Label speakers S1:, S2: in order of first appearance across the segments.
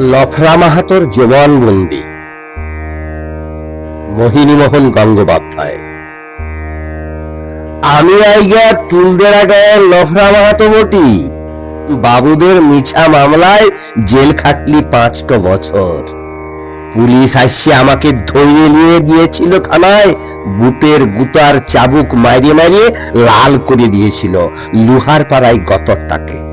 S1: লফরা মাহাতোর জবানবন্দি মোহিনীমোহন গঙ্গোপাধ্যায়। আমি আইগা টুলদের আগে লফরা মাহাতো বটি। বাবুদের মিছা মামলায় জেল খাটলি পাঁচটা বছর। পুলিশ আসছে আমাকে ধরে নিয়ে গিয়েছিল থানায়, বুটের গুতার চাবুক মারিয়ে মারিয়ে লাল করে দিয়েছিল, লুহার পাড়ায় গতরটাকে।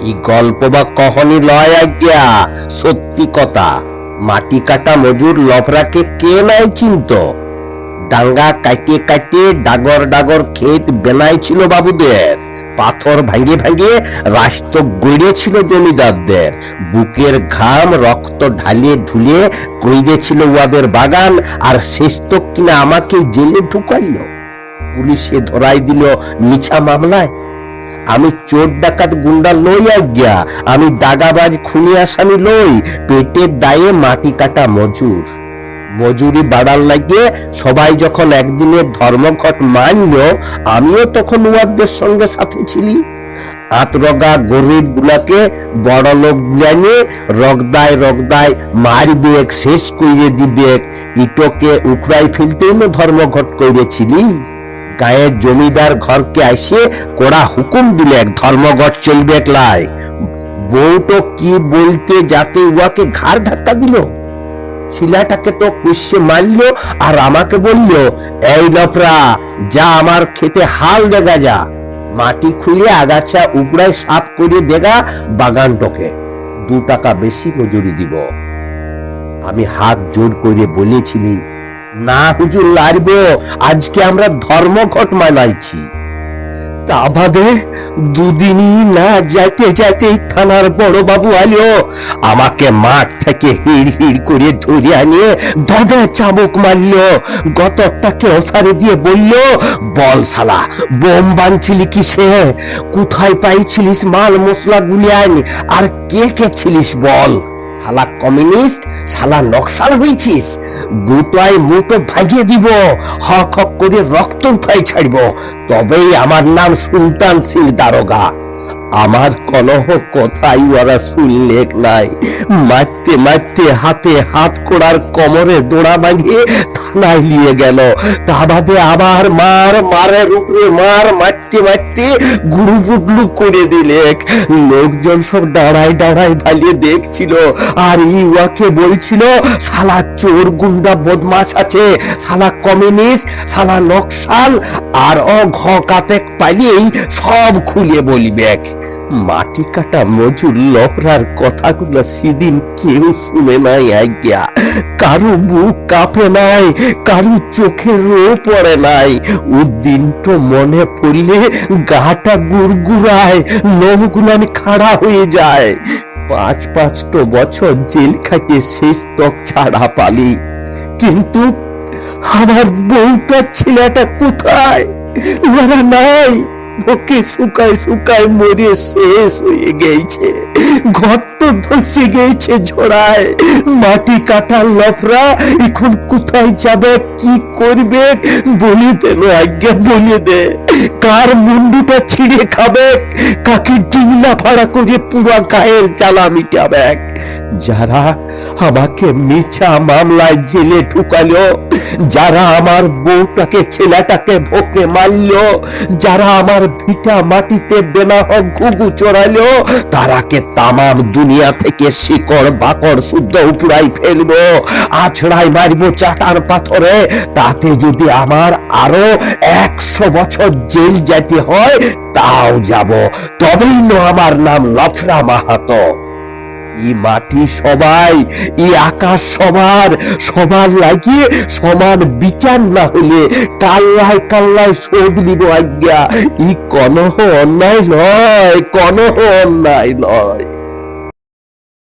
S1: এই গল্প বা কহনি লয় আজ্ঞা, সত্যি কথা। মাটি কাটা মজুর লফরাকে কে নাই চিনত? ডাঙ্গা কাটিয়ে কাটিয়ে ডাগর ডাগর ক্ষেত বেনাই ছিল বাবুদের। পাথর ভাঙে ভাঙে রাস্ত গড়িয়েছিল জমিদারদের। বুকের ঘাম রক্ত ঢালিয়ে ঢুলিয়ে কইরেছিল ওয়াদের বাগান, আর শেষ তো কিনা আমাকে জেলে ঢুকাইল। পুলিশে ধরাই দিল মিছা মামলায়। আমি চোর ডাকাত গুন্ডা লই আজ্ঞা, আমি দাগাবাজ খুনি আসামি লই, পেটের দায়ে মাটি কাটা মজুর। মজুরি বাড়ার লাগে সবাই যখন একদিনের ধর্মঘট মানল, আমিও তখন উয়াদের সঙ্গে সাথে ছিলি। আতরগা গরিব গুলাকে বড় লোক গুলানে রগদায় রগদায় মার মারবেক শেষ কইরে দিবেক, ইটোকে উকড়াই ফেলতেই না ধর্মঘট কইরেছিলি। গায়ের জমিদার ঘরকে আসে কোড়া হুকুম দিলে ধর্মঘট চলবে লাই বউটো কি বলতে যাতে উয়াকে ঘাড় ধাক্কা দিল? ছিলাটাকে তো কুশে মারল আর আমাকে বলল, এই লফরা যা আমার খেতে হাল দেখা যা। মাটি খুলে আগাছা উপড়ায় সাফ করে দেগা বাগানটোকে। দু টাকা বেশি মজুরি দিব। আমি হাত জোর করে বলেছিলি না হুজুর, লারব। আজকে আমরা ধর্মঘট মানাইছি। তা বাদে দুদিনই না যাইতে যাইতে থানার বড় বাবু আলো আমাকে মাঠ থেকে হিড় হিড় করে ধরে আনিয়ে দদে চাবুক মারল। গতরটাকে ওসারে দিয়ে বলল, বল শালা, বোম বানছিলি কিসে? কোথায় পাইছিলিস মাল মশলা গুলি গুলিয়ান আর কে কে ছিলিস বল? শালা কমিউনিস্ট, শালা নকশাল হয়েছিস গোটায় মুটো ভাগিয়ে দিব, হক হক করে রক্ত উঠাই ছাড়ব। তবেই আমার নাম সুলতান সিং দারোগা। আমার কলহ কথাই ওরা শুনলে নাই। মারতে মারতে হাতে হাত কোড়ার কোমরে দোড়া বাঁধিয়ে নিয়ে গেল। তা বাদে আবার মার মারের উপরে মার, মারতে মারতে গুড়ু পুটলু করে দিলেক লোকজন সব দাঁড়ায় দাঁড়ায় ভালিয়ে দেখছিল। আর ইউয়াকে বলছিল, শালা চোর গুন্ডা বদমাস আছে, শালা কমিউনিস্ট, শালা নকশাল, আর অ ঘ কাতেক পাইলেই সব খুলে বলিবেক মাটি কাটা মজুর লপরার কথাগুলো সেদিন কেউ শুনে নাই আজ্ঞা। কারও বুক কাঁপে নাই, কারও চোখে রো পড়ে নাই। ও দিনটো মনে পড়লে গাটা গুড়গুড়ায়, লোমগুলান খাড়া হয়ে যায়। পাঁচ পাঁচটো বছর জেল খাটিয়ে শেষ তক ছাড়া পালি। কিন্তু আমার বউটা ছেলেটা কোথায়? ওরা নাই। ওকে শুকায় শুকায় মরে শেষ হয়ে গেছে। ঘর তো ধসে গেছে ঝোড়ায়। মাটি কাটার লফরা এখন কোথায় যাবে, কি করবে? বলে দেন আজ্ঞা, বলে দে। কার মুন্ডুটা ছিঁড়ে খাবে? কাকে ডিংলা ভাড়া করে পুরা গায়ের জ্বালা মিটাবে। যারা আমাকে মিছা মামলায় জেলে ঢুকালো, যারা আমার বউটাকে, ছেলেটাকে ভোকে মারলো, যারা আমার ভিটা মাটিতে বেনাহ ঘুঘু চড়ালো তারাকে তামাম দুনিয়া থেকে শিকড় বাকড় শুদ্ধ উপড়াই ফেলব আছড়াই মারবো চাটার পাথরে? তাতে যদি আমার আরও একশো বছর জেল যেতে হয়, তাও যাব। তবেই না আমার নাম লফরা মাহাতো। ই মাটি সবাই, ই আকাশ সবার সবার লাগিয়ে সমান বিচার না হলে কাল্লায় কাল্লায় শোধ নিব আজ্ঞা। ই কনহ অন্যায় নয়, কনহ অন্যায় নয়।